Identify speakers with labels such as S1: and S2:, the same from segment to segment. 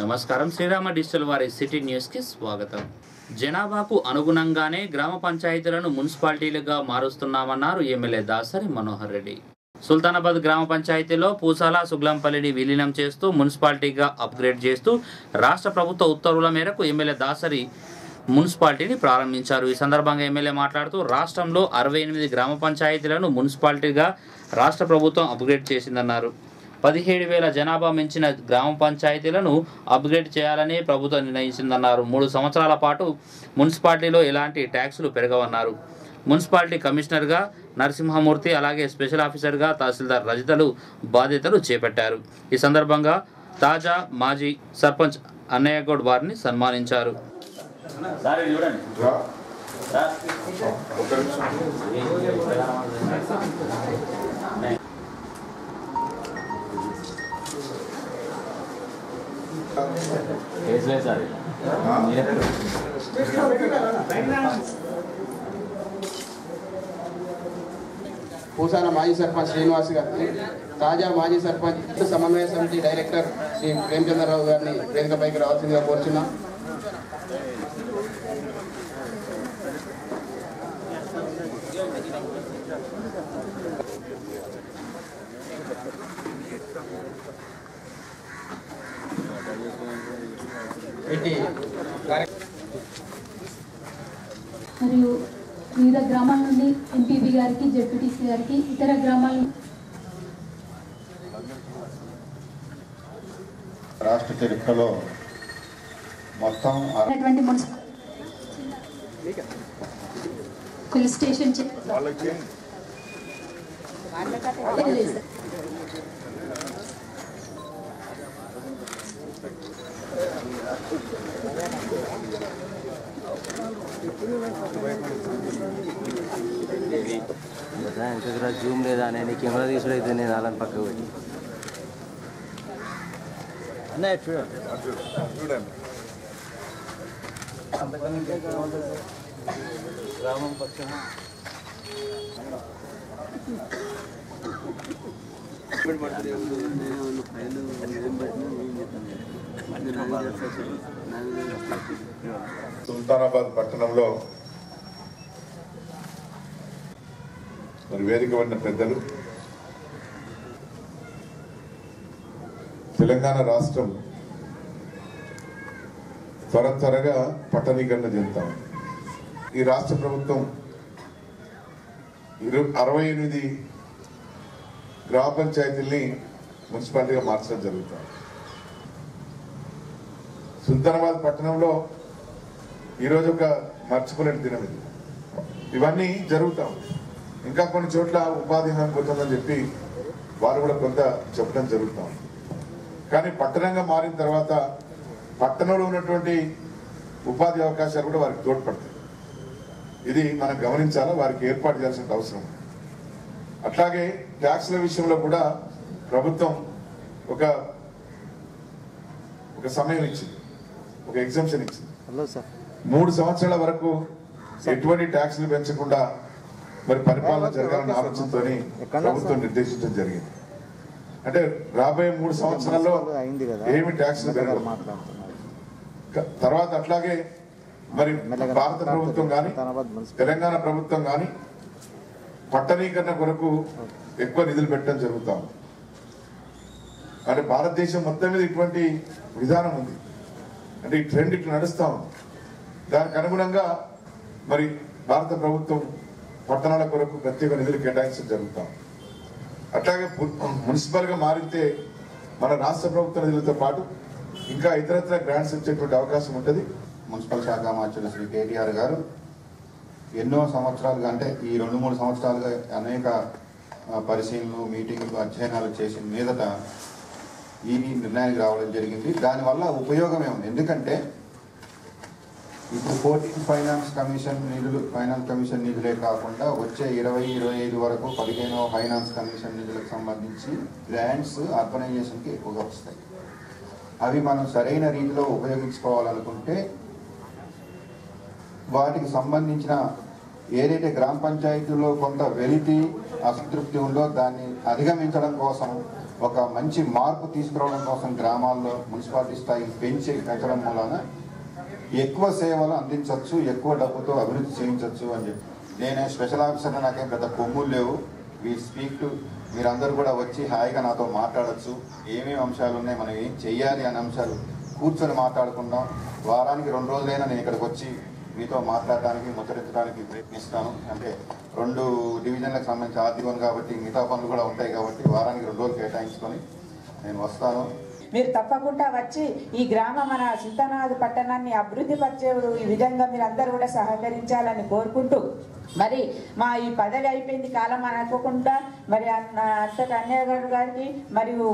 S1: నమస్కారం. శ్రీరామ డిజిటల్ వారి సిటీ న్యూస్కి స్వాగతం. జనాభాకు అనుగుణంగానే గ్రామ పంచాయతీలను మున్సిపాలిటీలుగా మారుస్తున్నామన్నారు ఎమ్మెల్యే దాసరి మనోహర్ రెడ్డి. సుల్తానాబాద్ గ్రామ పంచాయతీలో పూసాల సుగ్లంపల్లిని విలీనం చేస్తూ మున్సిపాలిటీగా అప్గ్రేడ్ చేస్తూ రాష్ట్ర ప్రభుత్వ ఉత్తర్వుల మేరకు ఎమ్మెల్యే దాసరి మున్సిపాలిటీని ప్రారంభించారు. ఈ సందర్భంగా ఎమ్మెల్యే మాట్లాడుతూ రాష్ట్రంలో అరవై ఎనిమిది గ్రామ పంచాయతీలను మున్సిపాలిటీగా రాష్ట్ర ప్రభుత్వం అప్గ్రేడ్ చేసిందన్నారు. పదిహేడు వేల జనాభా మించిన గ్రామ పంచాయతీలను అప్గ్రేడ్ చేయాలని ప్రభుత్వం నిర్ణయించిందన్నారు. మూడు సంవత్సరాల పాటు మున్సిపాలిటీలో ఎలాంటి ట్యాక్సులు పెరగవన్నారు. మున్సిపాలిటీ కమిషనర్గా నరసింహమూర్తి అలాగే స్పెషల్ ఆఫీసర్గా తహసీల్దార్ రజితలు బాధ్యతలు చేపట్టారు. ఈ సందర్భంగా తాజా మాజీ సర్పంచ్ అన్నయ్య గౌడ్ వారిని సన్మానించారు.
S2: పూసాల మాజీ సర్పంచ్ శ్రీనివాస్ గారిని తాజా మాజీ సర్పంచ్ సమన్వయ సమితి డైరెక్టర్ శ్రీ ప్రేమచంద్రరావు గారిని వేదికపైకి రావాల్సిందిగా కోరుచున్నాం.
S3: మరియు వివిధ గ్రామాల నుండి ఎంపీపీ గారికి జడ్పీటీసీ గారికి ఇతర గ్రామాల
S4: రాష్ట్ర చరిత్రలో మొత్తం
S3: స్టేషన్ చే- లేదు సార్.
S5: ఇంకా జూమ్ లేదా నేను కెమెరా తీసుడు అయితే నేను అలాని పక్కకు పెట్టి అన్నయ్య చూడండి గ్రామం పక్షం
S4: సుల్తానాబాద్ పట్టణంలో మరి వేదిక పడిన పెద్దలు తెలంగాణ రాష్ట్రం త్వర త్వరగా పట్టణీకరణ చెందుతాం. ఈ రాష్ట్ర ప్రభుత్వం ఇరు అరవై ఎనిమిది గ్రామ పంచాయతీల్ని మున్సిపాలిటీగా మార్చడం జరుగుతుంది. సుల్తానాబాద్ పట్టణంలో ఈరోజు ఒక మర్చిపోలేని దినం ఇది. ఇవన్నీ జరుగుతాం ఇంకా కొన్ని చోట్ల ఉపాధి హామీ పోతుందని చెప్పి వారు కూడా కొంత చెప్పడం జరుగుతాం కానీ పట్టణంగా మారిన తర్వాత పట్టణంలో ఉన్నటువంటి ఉపాధి అవకాశాలు కూడా వారికి తోడ్పడతాయి. ఇది మనం గమనించాలా? వారికి ఏర్పాటు చేయాల్సిన అవసరం అట్లాగే ట్యాక్స్ల విషయంలో కూడా ప్రభుత్వం ఒక ఒక సమయం ఇచ్చింది. ఒక ఎగ్జామ్షన్ ఇచ్చింది.
S5: Hello sir.
S4: మూడు సంవత్సరాల వరకు ఎటువంటి ట్యాక్స్లు పెంచకుండా మరి పరిపాలన జరగాలన్న ఆలోచనతో ప్రభుత్వం నిర్దేశించడం జరిగింది. అంటే రాబోయే మూడు సంవత్సరాల్లో ఏమి ట్యాక్స్లు పెరగవు. తర్వాత అట్లాగే మరి భారత ప్రభుత్వం కానీ తెలంగాణ ప్రభుత్వం కానీ పట్టణీకరణ కొరకు ఎక్కువ నిధులు పెట్టడం జరుగుతాం అంటే భారతదేశం మొత్తం మీద ఇటువంటి విధానం ఉంది. అంటే ఈ ట్రెండ్ ఇట్లా నడుస్తా ఉంది. దానికి అనుగుణంగా మరి భారత ప్రభుత్వం పట్టణాల కొరకు ప్రత్యేక నిధులు కేటాయించడం జరుగుతాం. అట్లాగే మున్సిపల్గా మున్సిపల్గా మారితే మన రాష్ట్ర ప్రభుత్వ నిధులతో పాటు ఇంకా ఇతరత్ర గ్రాంట్స్ ఇచ్చేటువంటి అవకాశం ఉంటుంది.
S6: మున్సిపల్ శాఖ మార్చులు శ్రీ కేటీఆర్ గారు ఎన్నో సంవత్సరాలుగా అంటే ఈ రెండు మూడు సంవత్సరాలుగా అనేక పరిశీలనలు మీటింగ్లు అధ్యయనాలు చేసిన మీదట ఈ నిర్ణయానికి రావడం జరిగింది. దానివల్ల ఉపయోగమే ఉంది ఎందుకంటే ఇప్పుడు ఫోర్టీన్ ఫైనాన్స్ కమిషన్ నిధులు ఫైనాన్స్ కమిషన్ నిధులే కాకుండా వచ్చే ఇరవై ఇరవై ఐదు వరకు పదిహేనవ ఫైనాన్స్ కమిషన్ నిధులకు సంబంధించి గ్రాంట్స్ అర్బనైజేషన్కి ఎక్కువగా వస్తాయి. అవి మనం సరైన రీతిలో ఉపయోగించుకోవాలనుకుంటే వాటికి సంబంధించిన ఏదైతే గ్రామ పంచాయతీలో కొంత వెలితి అసంతృప్తి ఉందో దాన్ని అధిగమించడం కోసం ఒక మంచి మార్పు తీసుకురావడం కోసం గ్రామాల్లో మున్సిపాలిటీ స్థాయి పెంచి పెంచడం వలన ఎక్కువ సేవలు అందించవచ్చు ఎక్కువ డబ్బుతో అభివృద్ధి చేయించవచ్చు అని చెప్పి. నేను స్పెషల్ ఆఫీసర్ నాకేం పెద్ద కొమ్ములు లేవు. వీ స్పీక్ టు మీరందరూ కూడా వచ్చి హాయిగా నాతో మాట్లాడచ్చు. ఏమేమి అంశాలు ఉన్నాయి మనం ఏం చెయ్యాలి అనే అంశాలు కూర్చొని మాట్లాడుకుందాం. వారానికి రెండు రోజులైనా నేను ఇక్కడికి వచ్చి మీతో మాట్లాడడానికి ముచ్చరించడానికి ప్రయత్నిస్తాను. అంటే రెండు డివిజన్లకు సంబంధించి ఆర్థికం కాబట్టి మిగతా పనులు కూడా ఉంటాయి కాబట్టి వారానికి రెండు రోజులు కేటాయించుకొని నేను వస్తాను.
S7: మీరు తప్పకుండా వచ్చి ఈ గ్రామ మన సుల్తానాబాద్ పట్టణాన్ని అభివృద్ధి పరిచే ఈ విధంగా మీరు అందరూ కూడా సహకరించాలని కోరుకుంటూ మరి మా ఈ పదవి అయిపోయింది కాలం అని అనుకోకుండా మరి అన్న- అంతటి అన్నయ్య గారు గారికి మరియు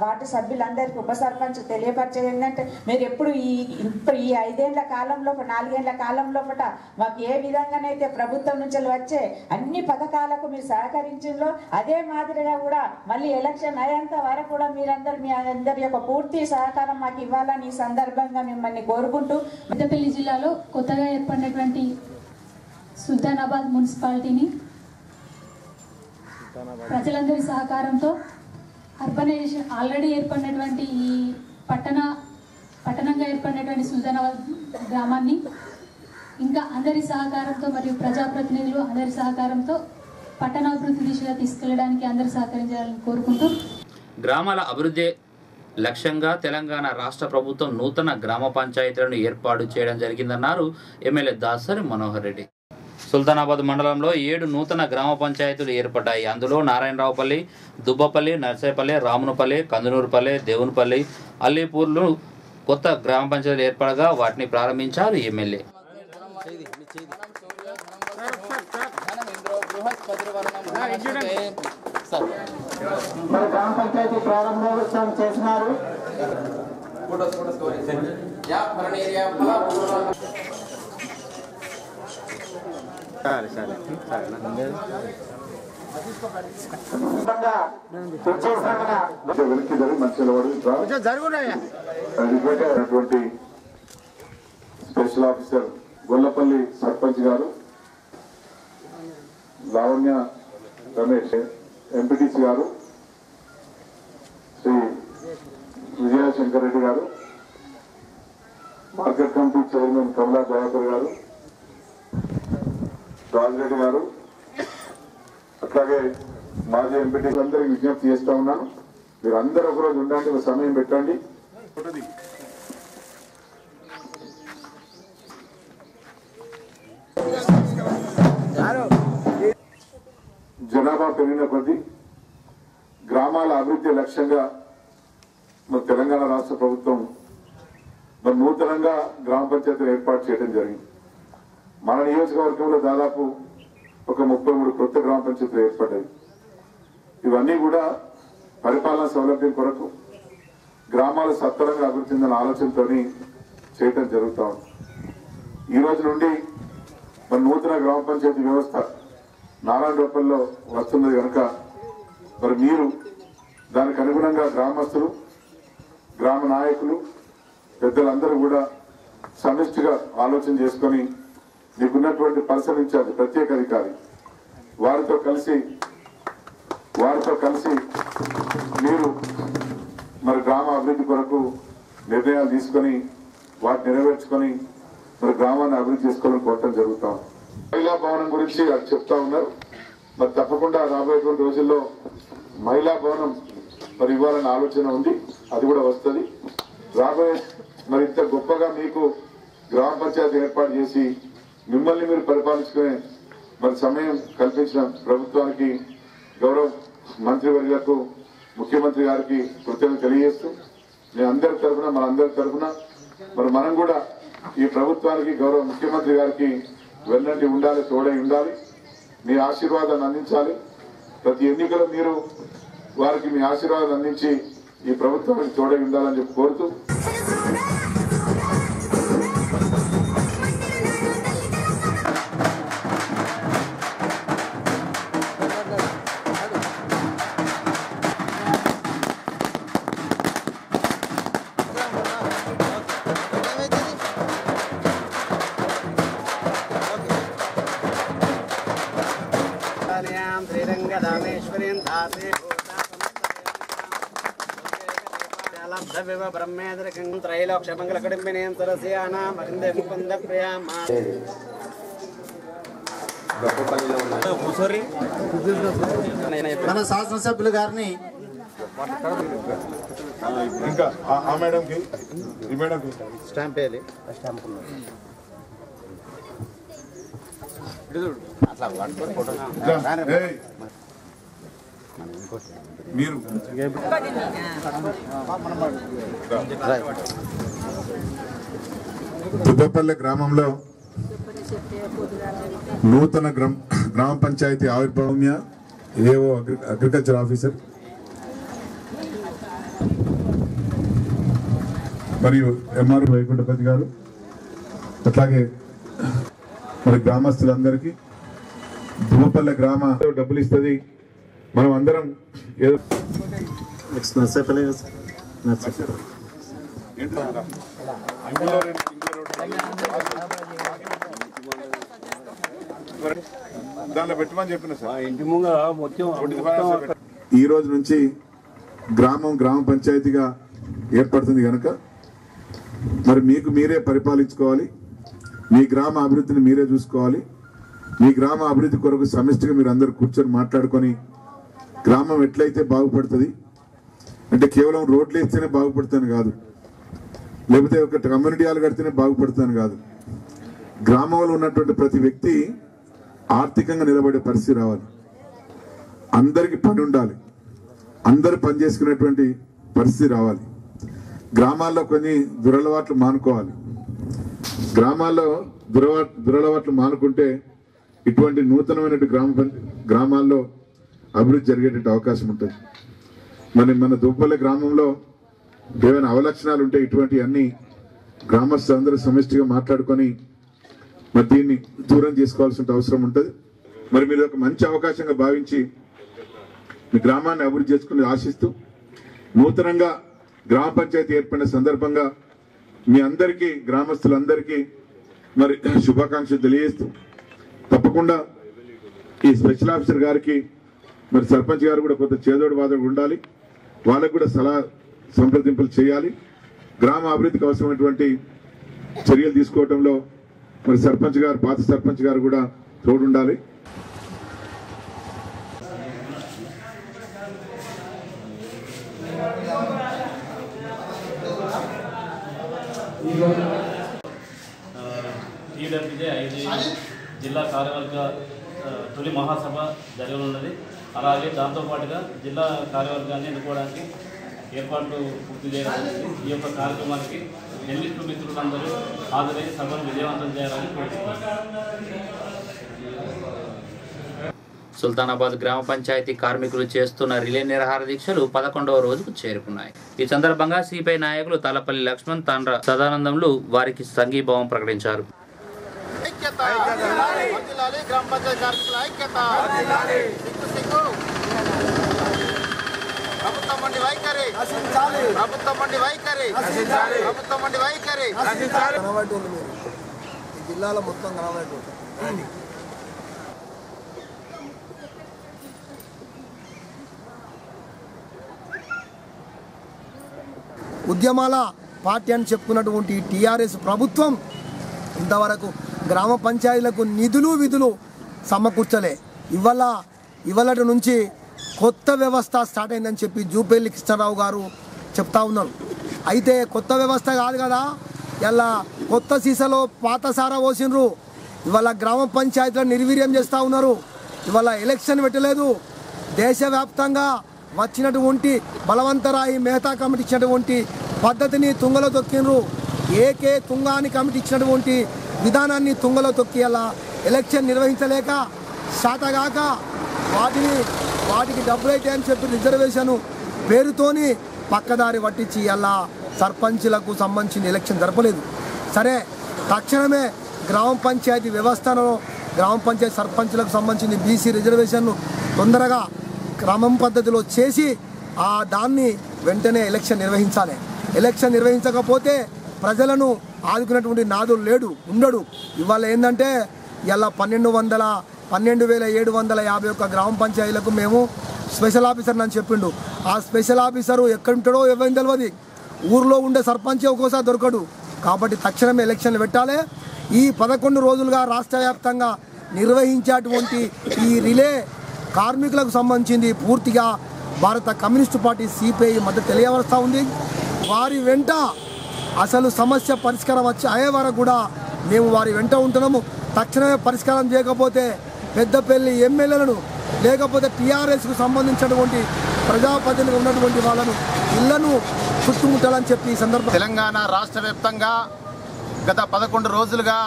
S7: వార్డు సభ్యులందరికీ ఉప సర్పంచ్ తెలియపరిచేది ఏంటంటే మీరు ఎప్పుడు ఈ ఇప్పుడు ఈ ఐదేళ్ళ కాలంలో నాలుగేళ్ళ కాలంలో పట మాకు ఏ విధంగానైతే ప్రభుత్వం నుంచి వచ్చే అన్ని పథకాలకు మీరు సహకరించిందో అదే మాదిరిగా కూడా మళ్ళీ ఎలక్షన్ అయ్యేంత వరకు కూడా మీరందరూ మీ అందరి యొక్క పూర్తి సహకారం మాకు ఇవ్వాలని ఈ సందర్భంగా మిమ్మల్ని కోరుకుంటూ
S3: పెద్దపల్లి జిల్లాలో కొత్తగా ఏర్పడినటువంటి సుల్తానాబాద్ మున్సిపాలిటీని ప్రజలందరి సహకారంతో అర్బనైజేషన్ ఆల్రెడీ ఏర్పడినటువంటి ఈ పట్టణ పట్టణంగా ఏర్పడినటువంటి సుల్తానాబాద్ గ్రామాన్ని ఇంకా అందరి సహకారంతో మరియు ప్రజాప్రతినిధులు అందరి సహకారంతో పట్టణాభివృద్ధి దిశగా తీసుకెళ్ళడానికి అందరు సహకరించాలని కోరుకుంటూ
S1: గ్రామాల అభివృద్ధి లక్ష్యంగా తెలంగాణ రాష్ట్ర ప్రభుత్వం నూతన గ్రామ పంచాయతీలను ఏర్పాటు చేయడం జరిగిందన్నారు ఎమ్మెల్యే దాసరి మనోహర్ రెడ్డి. సుల్తానాబాద్ మండలంలో ఏడు నూతన గ్రామ పంచాయతీలు ఏర్పడ్డాయి. అందులో నారాయణరావుపల్లి దుబ్బపల్లి నర్సేపల్లి రామునపల్లి కందునూరుపల్లి దేవునిపల్లి అల్లీపూర్లు కొత్త గ్రామ పంచాయతీలు ఏర్పడగా వాటిని ప్రారంభించారు ఎమ్మెల్యే.
S8: మరి గ్రామ పంచాయతీ ప్రారంభోత్సవం చేసినారు
S4: మంచి నిలబడి అయినటువంటి స్పెషల్ ఆఫీసర్ గొల్లపల్లి సర్పంచ్ గారు లావణ్య రమేష్ ఎంపీటీసీ గారు శ్రీ విజయశంకర్ రెడ్డి గారు market committee chairman Kamala Dayakar గారు రాజిరెడ్డి గారు. అట్లాగే మాజీ ఎంపీటీ అందరికి విజ్ఞప్తి చేస్తా ఉన్నాను. మీరు అందరూ ఒకరోజు ఉండండి ఒక సమయం పెట్టండి. జనాభా పెరిగిన కొద్దీ గ్రామాల అభివృద్ధి లక్ష్యంగా మన తెలంగాణ రాష్ట్ర ప్రభుత్వం మరి నూతనంగా గ్రామ పంచాయతీలు ఏర్పాటు చేయడం జరిగింది. మన నియోజకవర్గంలో దాదాపు ఒక ముప్పై మూడు కొత్త గ్రామ పంచాయతీలు ఏర్పడ్డాయి. ఇవన్నీ కూడా పరిపాలన సౌలభ్యం కొరకు గ్రామాలు సత్వరంగా అభివృద్ధి చెందిన ఆలోచనతో చేయటం జరుగుతూ ఉంది. ఈ రోజు నుండి మన నూతన గ్రామ పంచాయతీ వ్యవస్థ నారాయణ రూపంలో వస్తున్నది కనుక మరి మీరు దానికి అనుగుణంగా గ్రామస్తులు గ్రామ నాయకులు పెద్దలందరూ కూడా సమిష్టిగా ఆలోచన చేసుకొని మీకున్నటువంటి పర్సన్ ఇన్ఛార్జ్ ప్రత్యేక అధికారి వారితో కలిసి వారితో కలిసి మీరు మరి గ్రామ అభివృద్ధి కొరకు నిర్ణయాలు తీసుకొని వాటిని నెరవేర్చుకొని మరి గ్రామాన్ని అభివృద్ధి చేసుకోవాలని కోరటం జరుగుతాం మహిళా భవనం గురించి అది చెప్తా ఉన్నారు. మరి తప్పకుండా రాబోయేటువంటి రోజుల్లో మహిళా భవనం మరి ఇవ్వాలన్న ఆలోచన ఉంది. అది కూడా వస్తుంది. రాబోయే మరి ఇంత గొప్పగా మీకు గ్రామ పంచాయతీ ఏర్పాటు చేసి మిమ్మల్ని మీరు పరిపాలించుకునే మరి సమయం కల్పించిన ప్రభుత్వానికి గౌరవ మంత్రివర్గకు ముఖ్యమంత్రి గారికి కృతజ్ఞత తెలియజేస్తూ మీ అందరి తరఫున మన అందరి తరఫున మరి మనం కూడా ఈ ప్రభుత్వానికి గౌరవ ముఖ్యమంత్రి గారికి వెన్నంటి ఉండాలి తోడై ఉండాలి మీ ఆశీర్వాదాన్ని అందించాలి. ప్రతి ఎన్నికలో మీరు వారికి మీ ఆశీర్వాదాన్ని అందించి ఈ ప్రభుత్వానికి తోడై ఉండాలని చెప్పి కోరుతూ
S9: లబ్ధవివ బ్రహ్మేంద్రకం త్రైలోక్షమంగళకడింబినేం సరస్యానాం అరిందే ముకుంద ప్రియామా
S7: మన శాసనసభ్యులు గారిని
S4: ఇంకా ఆ- ఆ మేడంకి ఈ మేడంకి
S7: స్టాంప్ వేయాలి.
S4: రా, ఏయ్. మీరు దుబ్బపల్లె గ్రామంలో నూతన గ్రామ గ్రామ పంచాయతీ ఆవిర్భావం ఏవో అగ్రి అగ్రికల్చర్ ఆఫీసర్ మరియు ఎంఆర్ వైకుంఠపతి గారు అట్లాగే మరి గ్రామస్తులందరికీ దుమ్మపల్లె గ్రామ డబ్బులు ఇస్తుంది. మనం అందరం ఏదో
S7: నెక్స్ట్ నర్సేపల్లి నర్సేపల్లి
S4: దానిలో పెట్టమని చెప్పిన సార్.
S10: ఇంటి ముంగ మొత్తం
S4: ఈ రోజు నుంచి గ్రామం గ్రామ పంచాయతీగా ఏర్పడుతుంది కనుక మరి మీకు మీరే పరిపాలించుకోవాలి. మీ గ్రామ అభివృద్ధిని మీరే చూసుకోవాలి. మీ గ్రామ అభివృద్ధి కొరకు సమిష్టిగా మీరు అందరు కూర్చొని మాట్లాడుకొని గ్రామం ఎట్లయితే బాగుపడుతుంది అంటే కేవలం రోడ్లు వేస్తేనే బాగుపడతాను కాదు. లేకపోతే ఒక కమ్యూనిటీ హాల్ కడితేనే బాగుపడతాను కాదు. గ్రామంలో ఉన్నటువంటి ప్రతి వ్యక్తి ఆర్థికంగా నిలబడే పరిస్థితి రావాలి. అందరికీ పని ఉండాలి. అందరు పని చేసుకునేటువంటి పరిస్థితి రావాలి. గ్రామాల్లో కొన్ని దురలవాట్లు మానుకోవాలి. గ్రామాల్లో దురవా దురలవాట్లు మానుకుంటే ఇటువంటి నూతనమైనటువంటి గ్రామ గ్రామాల్లో అభివృద్ధి జరిగేటువంటి అవకాశం ఉంటుంది. మరి మన దుబ్బల గ్రామంలో ఏమైనా అవలక్షణాలు ఉంటే ఇటువంటి అన్ని గ్రామస్తులందరూ సమిష్టిగా మాట్లాడుకొని మరి దీన్ని దూరం చేసుకోవాల్సిన అవసరం ఉంటుంది. మరి మీరు ఒక మంచి అవకాశంగా భావించి మీ గ్రామాన్ని అభివృద్ధి చేసుకుని ఆశిస్తూ నూతనంగా గ్రామ పంచాయతీ ఏర్పడిన సందర్భంగా మీ అందరికీ గ్రామస్తులందరికీ మరి శుభాకాంక్షలు తెలియజేస్తూ తప్పకుండా ఈ స్పెషల్ ఆఫీసర్ గారికి మరి సర్పంచ్ గారు కూడా కొంత చేదోడు వాదోడు ఉండాలి. వాళ్ళకు కూడా సలహా సంప్రదింపులు చేయాలి. గ్రామ అభివృద్ధికి అవసరమైనటువంటి చర్యలు తీసుకోవడంలో మరి సర్పంచ్ గారు పాత సర్పంచ్ గారు కూడా తోడుండాలి.
S11: టీడబ్ల్యూజే ఐదు జిల్లా కార్యవర్గ తొలి మహాసభ జరగనున్నది. అలాగే దాంతోపాటుగా జిల్లా కార్యవర్గాన్ని ఎన్నుకోవడానికి ఏర్పాట్లు పూర్తి చేయడం జరిగింది. ఈ యొక్క కార్యక్రమానికి జర్నలిస్టు మిత్రులందరూ హాజరై సభను విజయవంతం చేయాలని
S1: సుల్తానాబాద్ గ్రామ పంచాయతీ కార్మికులు చేస్తున్న రిలే నిరాహార దీక్షలు పదకొండవ రోజుకు చేరుకున్నాయి ఈ సందర్భంగా సిపిఐ నాయకులు తలపల్లి లక్ష్మణ్ తాండ్ర సదానందంలు వారికి సంఘీభావం ప్రకటించారు
S7: గ్రామ పంచాయతీ కార్మికుల ఐక్యత ప్రభుత్వం వైఖరి. ప్రభుత్వం వైఖరి. ప్రభుత్వం వైఖరి.
S12: కనబడేటోళ్ళు మీరు. ఈ జిల్లాలో మొత్తం కనబడేటోళ్ళు. ఉద్యమాల పార్టీ అని చెప్పుకున్నటువంటి టీఆర్ఎస్ ప్రభుత్వం ఇంతవరకు గ్రామ పంచాయతీలకు నిధులు విధులు సమకూర్చలే. ఇవాళ ఇవాళ నుంచి కొత్త వ్యవస్థ స్టార్ట్ అయిందని చెప్పి జూపల్లి కృష్ణారావు గారు చెప్తా ఉన్నారు. అయితే కొత్త వ్యవస్థ కాదు కదా ఇలా కొత్త సీసాలో పాత సారా పోసినరు ఇవాళ గ్రామ పంచాయతీలను నిర్వీర్యం చేస్తూ ఉన్నారు. ఇవాళ ఎలక్షన్ పెట్టలేదు. దేశవ్యాప్తంగా వచ్చినటువంటి బలవంతరాయి మెహతా కమిటీ ఇచ్చినటువంటి పద్ధతిని తుంగలో తొక్కినరు ఏకే తుంగాని కమిటీ ఇచ్చినటువంటి విధానాన్ని తుంగలో తొక్కి అలా ఎలక్షన్ నిర్వహించలేక శాతగాక వాటిని వాటికి డబ్బులైతే అని చెప్పి రిజర్వేషన్ పేరుతోని పక్కదారి పట్టించి అలా సర్పంచులకు సంబంధించిన ఎలక్షన్ జరపలేదు. సరే తక్షణమే గ్రామ పంచాయతీ వ్యవస్థను గ్రామ పంచాయతీ సర్పంచులకు సంబంధించిన బీసీ రిజర్వేషన్ను తొందరగా క్రమం పద్ధతిలో చేసి ఆ దాన్ని వెంటనే ఎలక్షన్ నిర్వహించాలి. ఎలక్షన్ నిర్వహించకపోతే ప్రజలను ఆదుకున్నటువంటి నాదులు లేడు ఉండడు. ఇవాళ ఏంటంటే ఇలా పన్నెండు వందల పన్నెండు వేల ఏడు వందల యాభై ఒక్క గ్రామ పంచాయతీలకు మేము స్పెషల్ ఆఫీసర్ అని చెప్పిండు. ఆ స్పెషల్ ఆఫీసరు ఎక్కడుంటాడో ఎవరిని తెలియదు ఊర్లో ఉండే సర్పంచ్ ఒక్కోసారి దొరకడు. కాబట్టి తక్షణమే ఎలక్షన్లు పెట్టాలి. ఈ పదకొండు రోజులుగా రాష్ట్ర వ్యాప్తంగా నిర్వహించేటువంటి ఈ రిలే కార్మికులకు సంబంధించింది పూర్తిగా భారత కమ్యూనిస్టు పార్టీ సిపిఐ మద్దతు తెలియవరుస్తూ ఉంది. వారి వెంట అసలు సమస్య పరిష్కారం వచ్చి అయ్యే వరకు కూడా మేము వారి వెంట ఉంటున్నాము. తక్షణమే పరిష్కారం చేయకపోతే పెద్దపల్లి ఎమ్మెల్యేలను లేకపోతే టీఆర్ఎస్కు సంబంధించినటువంటి ప్రజాప్రతినిధులు ఉన్నటువంటి వాళ్ళను ఇళ్ళను చుట్టుముట్టాలని చెప్పి ఈ సందర్భం
S7: తెలంగాణ రాష్ట్ర వ్యాప్తంగా గత పదకొండు రోజులుగా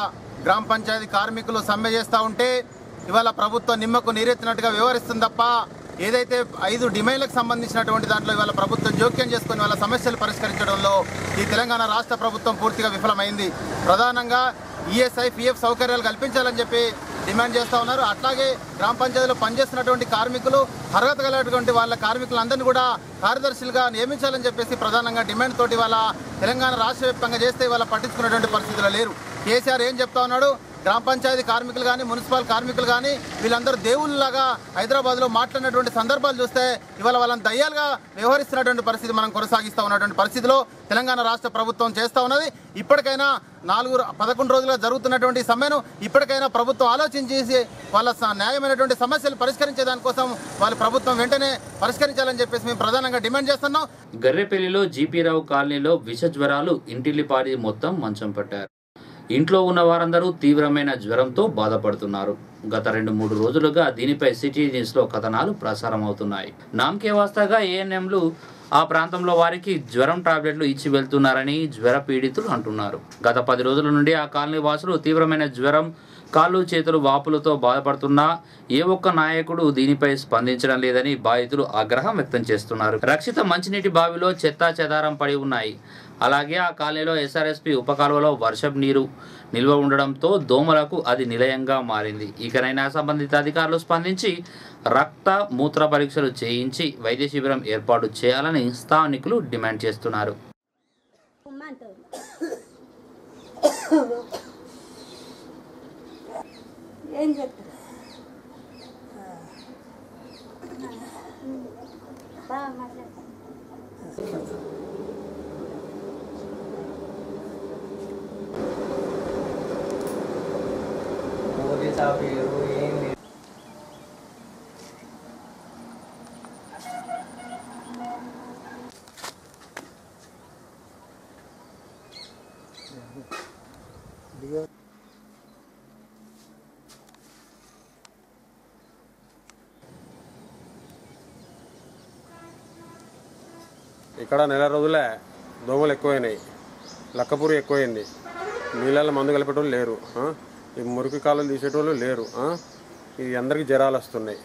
S7: గ్రామ పంచాయతీ కార్మికులు సమ్మె చేస్తూ ఉంటే ఇవాళ ప్రభుత్వం నిమ్మకు నీరెత్తినట్టుగా వ్యవహరిస్తుంది తప్ప ఏదైతే ఐదు డిమైన్లకు సంబంధించినటువంటి దాంట్లో ఇవాళ ప్రభుత్వం జోక్యం చేసుకుని వాళ్ళ సమస్యలు పరిష్కరించడంలో ఈ తెలంగాణ రాష్ట్ర ప్రభుత్వం పూర్తిగా విఫలమైంది. ప్రధానంగా ఈఎస్ఐ పిఎఫ్ సౌకర్యాలు కల్పించాలని చెప్పి డిమాండ్ చేస్తూ ఉన్నారు. అట్లాగే గ్రామ పంచాయతీలో పనిచేస్తున్నటువంటి కార్మికులు అర్హత కలిగినటువంటి వాళ్ళ కార్మికులందరినీ కూడా కార్యదర్శులుగా నియమించాలని చెప్పేసి ప్రధానంగా డిమాండ్ తోటి వాళ్ళ తెలంగాణ రాష్ట్ర వ్యాప్తంగా చేస్తే వాళ్ళ పట్టించుకున్నటువంటి పరిస్థితులు లేరు. కేసీఆర్ ఏం చెప్తా ఉన్నాడు? గ్రామ పంచాయతీ కార్మికులు కానీ మున్సిపల్ కార్మికులు కానీ వీళ్ళందరూ దేవుళ్ళలాగా హైదరాబాద్లో మాట్లాడినటువంటి సందర్భాలు చూస్తే ఇవాళ వాళ్ళని దయ్యాలుగా వ్యవహరిస్తున్నటువంటి పరిస్థితి మనం కొనసాగిస్తూ ఉన్నటువంటి పరిస్థితిలో తెలంగాణ రాష్ట్ర ప్రభుత్వం చేస్తూ ఉన్నది. ఇప్పటికైనా నాలుగు పదకొండు రోజులుగా జరుగుతున్నటువంటి సమ్మెను ఇప్పటికైనా ప్రభుత్వం ఆలోచించేసి వాళ్ళ స- న్యాయమైనటువంటి సమస్యలు పరిష్కరించే దానికోసం వాళ్ళ ప్రభుత్వం వెంటనే పరిష్కరించాలని చెప్పేసి మేము ప్రధానంగా డిమాండ్ చేస్తున్నాం.
S1: గర్రెపల్లిలో జీపీరావు కాలనీలో విష జ్వరాలు ఇంటిల్లిపాడి మొత్తం మంచం పట్టారు. ఇంట్లో ఉన్న వారందరూ తీవ్రమైన జ్వరంతో బాధపడుతున్నారు. గత రెండు మూడు రోజులుగా దీనిపై సిటీ న్యూస్లో కథనాలు ప్రసారం అవుతున్నాయి నామకే వాస్తాగా ఏఎన్ఎంలు ఆ ప్రాంతంలో వారికి జ్వరం టాబ్లెట్లు ఇచ్చి వెళ్తున్నారని జ్వర పీడితులు అంటున్నారు. గత పది రోజుల నుండి ఆ కాలనీ వాసులు తీవ్రమైన జ్వరం కాళ్ళు చేతులు వాపులతో బాధపడుతున్నా ఏ ఒక్క నాయకుడు దీనిపై స్పందించడం లేదని బాధితులు ఆగ్రహం వ్యక్తం చేస్తున్నారు. రక్షిత మంచినీటి బావిలో చెత్తా చెదారం పడి ఉన్నాయి. అలాగే ఆ కాలనీలో ఎస్ఆర్ఎస్పి ఉపకాలువలో వర్షపు నీరు నిల్వ ఉండడంతో దోమలకు అది నిలయంగా మారింది. ఇకనైనా సంబంధిత అధికారులు స్పందించి రక్త మూత్ర పరీక్షలు చేయించి వైద్య శిబిరం ఏర్పాటు చేయాలని స్థానికులు డిమాండ్ చేస్తున్నారు.
S13: ఏం చెప్తారు బాగా మాట్లాడతారు
S5: పోలీస్ ఆఫీసరు ఏం లేదు
S14: ఇక్కడ నెల రోజులే దోమలు ఎక్కువైనాయి. లక్కపూరి ఎక్కువైంది. నీళ్ళల్లో మందు కలిపేటోళ్ళు లేరు? ఈ మురికి కాలం తీసేటోళ్ళు లేరు? ఈ అందరికి జ్వరాలు వస్తున్నాయి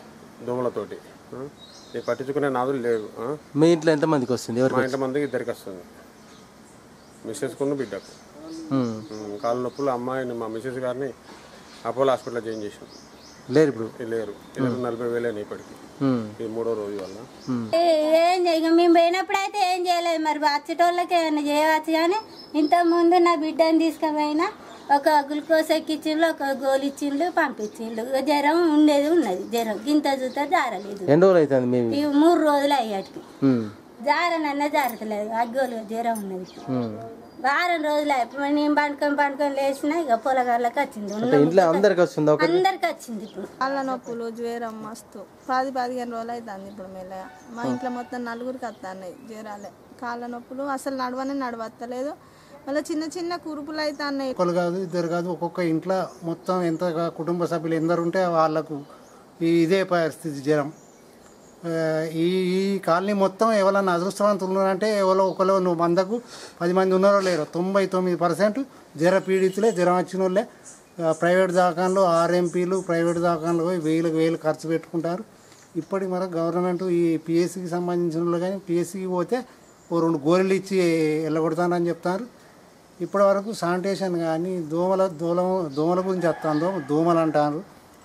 S14: దోమలతోటి? ఈ పట్టించుకునే నాదులు ఆ?
S5: మీ ఇంట్లో ఎంతమందికి వస్తుంది?
S14: మా
S5: ఎవరికి
S14: ఇంటి మందికి ఇద్దరికి వస్తుంది. మిస్సెస్ కొను బిడ్డకు. కాళ్ళ నొప్పులు అమ్మాయిని మా మిస్సెస్ గారిని అపోలో హాస్పిటల్లో జాయిన్ చేసాం
S5: లేరు ఇప్పుడు?
S14: లేరు. నలభై వేలు ఇప్పటికి. ఈ మూడో రోజు వల్ల.
S13: ఏ- ఏం చేయ మేము పోయినప్పుడు అయితే ఏం చేయలేదు. మరి వచ్చేటోళ్ళకి ఏమైనా చేయవచ్చు కానీ ఇంతకుముందు నా బిడ్డని తీసుకుపోయినా ఒక గ్లూకోజ్ ఎక్కిచ్చిండ్లు ఒక గోలు ఇచ్చిండ్లు పంపించిండ్లు ఇక జ్వరం ఉండేది ఉన్నది. జ్వరం గింత చూస్తే జారలేదు.
S5: ఎన్ని రోజులు అవుతుంది మేము
S13: ఇవి మూడు రోజులు అయ్యాటికి. జారనన్నా జారతలేదు. అగ్గోలు జ్వరం ఉన్నది వారం రోజులు అయిపోయి నేను పండుకొని పండుకొని లేచిన ఇక పొలగాళ్ళకి వచ్చింది.
S5: ఇంట్లో అందరికి వస్తుందా ఒకటి?
S13: అందరికి వచ్చింది ఇప్పుడు.
S15: కాళ్ళ నొప్పులు జ్వరం మస్తు. పది పదిహేను రోజులు అవుతుంది ఇప్పుడు మెల్లగా. మా ఇంట్లో మొత్తం నలుగురికి వస్తున్నాయి జ్వరాలే. కాళ్ళ నొప్పులు అసలు నడవనే నడవత్తలేదు. మళ్ళీ చిన్న చిన్న కురుపులు అవుతున్నాయి
S16: ఒకరు కాదు ఇద్దరు కాదు ఒక్కొక్క ఇంట్లో మొత్తం ఎంత కుటుంబ సభ్యులు ఎందరు ఉంటే వాళ్ళకు ఈ ఇదే పరిస్థితి జ్వరం. ఈ ఈ కాలనీ మొత్తం ఎవరన్నా అదృష్టవంతులు ఉన్నారంటే ఎవరో ఒకరు నువ్వు మందకు పది మంది ఉన్నారో లేరో. తొంభై తొమ్మిది పర్సెంట్ జ్వర పీడితులే జ్వరం వచ్చిన వాళ్ళే ప్రైవేట్ దాకాన్లు ఆర్ఎంపీలు ప్రైవేట్ దాకాన్లు పోయి వేలకు వేలు ఖర్చు పెట్టుకుంటారు. ఇప్పటికి మన గవర్నమెంట్ ఈ పిఎస్సికి సంబంధించిన వాళ్ళు కానీ పిఎస్సికి పోతే ఓ రెండు గోరెలు ఇచ్చి వెళ్ళగొడతానని చెప్తారు. ఇప్పటి వరకు శానిటేషన్ కానీ దోమల దోమ దోమల గురించి వస్తుందో దోమలు అంటారు.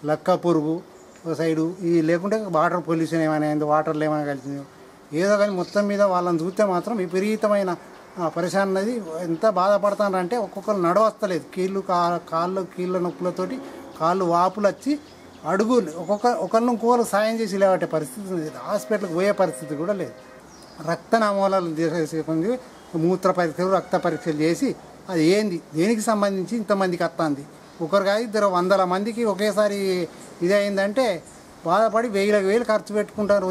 S16: లక్క పురుగు ఒక సైడు ఈ లేకుంటే వాటర్ పొల్యూషన్ ఏమైనా అయింది వాటర్లో ఏమైనా కలిసింది ఏదో కానీ మొత్తం మీద వాళ్ళని చూస్తే మాత్రం విపరీతమైన పరిశాన్ అనేది ఎంత బాధపడతానంటే ఒక్కొక్కరు నడవస్తలేదు. కీళ్ళు కా కాళ్ళు కీళ్ళ నొప్పులతోటి కాళ్ళు వాపులు వచ్చి అడుగు ఒక్కొక్క ఒకరిని ఇంకోరు సాయం చేసి లేవటే పరిస్థితి హాస్పిటల్కి పోయే పరిస్థితి కూడా లేదు. రక్త నమూనాలు తీసుకొని మూత్ర పరీక్షలు రక్త పరీక్షలు చేసి అది ఏంది? దేనికి సంబంధించి ఇంతమందికి వస్తుంది ఒకరు కాదు ఇద్దరు వందల మందికి ఒకేసారి ఇది అయిందంటే బాధపడి వేలకు వేలు ఖర్చు పెట్టుకుంటారు.